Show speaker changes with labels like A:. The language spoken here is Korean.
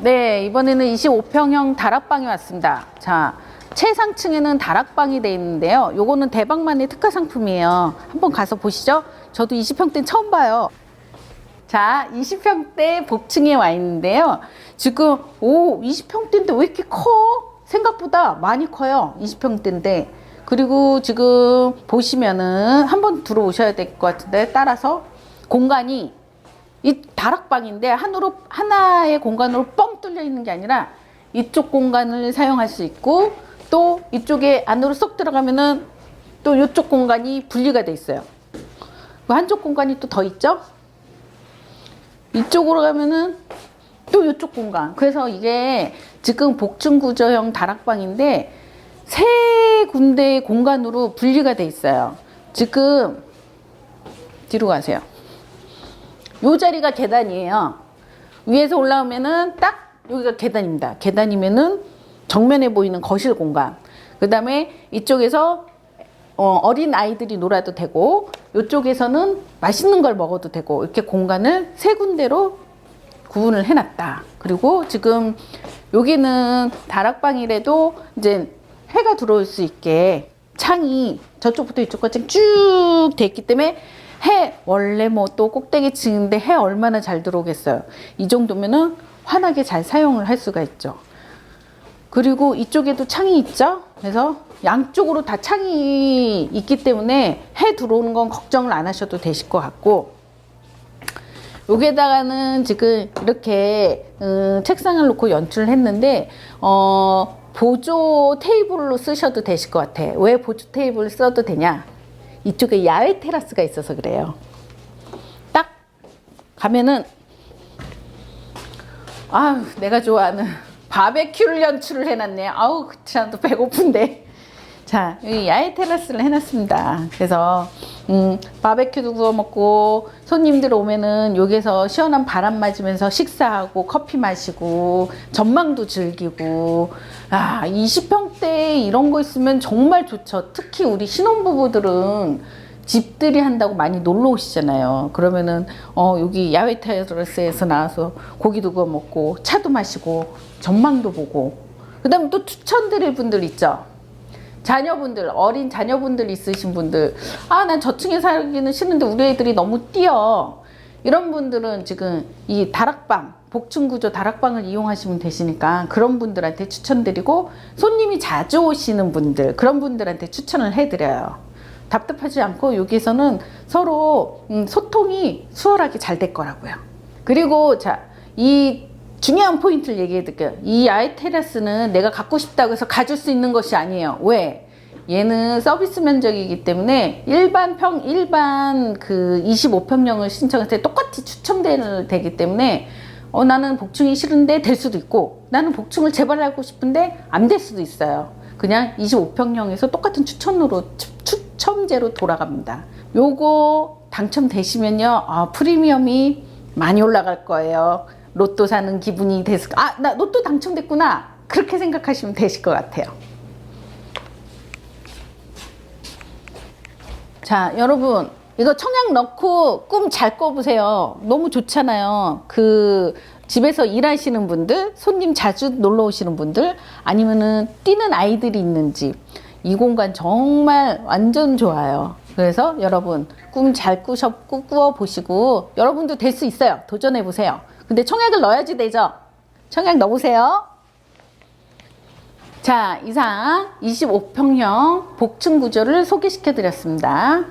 A: 네, 이번에는 25평형 다락방이 왔습니다. 자, 최상층에는 다락방이 돼 있는데요. 요거는 대박만의 특화 상품이에요. 한번 가서 보시죠. 저도 20평대는 처음 봐요. 자, 20평대 복층에 와 있는데요. 지금, 오, 20평대인데 왜 이렇게 커? 생각보다 많이 커요. 20평대인데. 그리고 지금 보시면은 한번 들어오셔야 될 것 같은데, 따라서 공간이 이 다락방인데 하나로, 하나의 공간으로 뻥 뚫려 있는 게 아니라 이쪽 공간을 사용할 수 있고 또 이쪽에 안으로 쏙 들어가면은 또 이쪽 공간이 분리가 돼 있어요. 그 한쪽 공간이 또 더 있죠? 이쪽으로 가면은 또 이쪽 공간. 그래서 이게 지금 복층 구조형 다락방인데 세 군데의 공간으로 분리가 돼 있어요. 지금 뒤로 가세요. 요 자리가 계단이에요. 위에서 올라오면은 딱 여기가 계단입니다. 계단이면은 정면에 보이는 거실 공간. 그 다음에 이쪽에서 어, 린 아이들이 놀아도 되고 이쪽에서는 맛있는 걸 먹어도 되고 이렇게 공간을 세 군데로 구분을 해놨다. 그리고 지금 여기는 다락방이라도 이제 해가 들어올 수 있게 창이 저쪽부터 이쪽까지 쭉 돼 있기 때문에 해 원래 뭐 또 꼭대기 층인데 해 얼마나 잘 들어오겠어요. 이 정도면은 환하게 잘 사용을 할 수가 있죠. 그리고 이쪽에도 창이 있죠. 그래서 양쪽으로 다 창이 있기 때문에 해 들어오는 건 걱정을 안 하셔도 되실 것 같고 여기에다가는 지금 이렇게 음, 책상을 놓고 연출을 했는데 어, 보조 테이블로 쓰셔도 되실 것 같아. 왜 보조 테이블 써도 되냐? 이쪽에 야외 테라스가 있어서 그래요. 딱 가면은 아유 내가 좋아하는 바베큐를 연출을 해놨네. 아우 그치나도 배고픈데. 자 여기 야외 테라스를 해놨습니다. 그래서 음, 바베큐도 구워 먹고 손님들 오면은 여기서 시원한 바람 맞으면서 식사하고 커피 마시고 전망도 즐기고 아 20평대 이런 거 있으면 정말 좋죠. 특히 우리 신혼부부들은 집들이 한다고 많이 놀러 오시잖아요. 그러면은 어 여기 야외 테라스에서 나와서 고기도 구워 먹고 차도 마시고 전망도 보고 그 다음에 또 추천드릴 분들 있죠. 자녀분들 어린 자녀분들 있으신 분들 아 난 저층에 살기는 싫은데 우리 애들이 너무 뛰어 이런 분들은 지금 이 다락방 복층 구조 다락방을 이용하시면 되시니까 그런 분들한테 추천드리고 손님이 자주 오시는 분들 그런 분들한테 추천을 해드려요. 답답하지 않고 여기서는 서로 음, 소통이 수월하게 잘 될 거라고요. 그리고 자, 이 중요한 포인트를 얘기해 드릴게요. 이 아이 테라스는 내가 갖고 싶다고 해서 가질 수 있는 것이 아니에요. 왜? 얘는 서비스 면적이기 때문에 일반 평, 일반 그 25평형을 신청할 때 똑같이 추첨되기 때문에 어, 나는 복층이 싫은데 될 수도 있고 나는 복층을 재발하고 싶은데 안 될 수도 있어요. 그냥 25평형에서 똑같은 추천으로 추- 추첨제로 돌아갑니다. 요거 당첨되시면요, 아, 프리미엄이 많이 올라갈 거예요. 로또 사는 기분이 됐을 아, 나 로또 당첨됐구나. 그렇게 생각하시면 되실 것 같아요. 자, 여러분. 이거 청약 넣고 꿈 잘 꿔보세요. 너무 좋잖아요. 그 집에서 일하시는 분들, 손님 자주 놀러 오시는 분들, 아니면은 뛰는 아이들이 있는 집. 이 공간 정말 완전 좋아요. 그래서 여러분 꿈 잘 꾸셔 꾸- 꾸어 보시고 여러분도 될 수 있어요. 도전해 보세요. 근데 청약을 넣어야지 되죠. 청약 넣으세요. 자, 이상 25평형 복층 구조를 소개시켜 드렸습니다.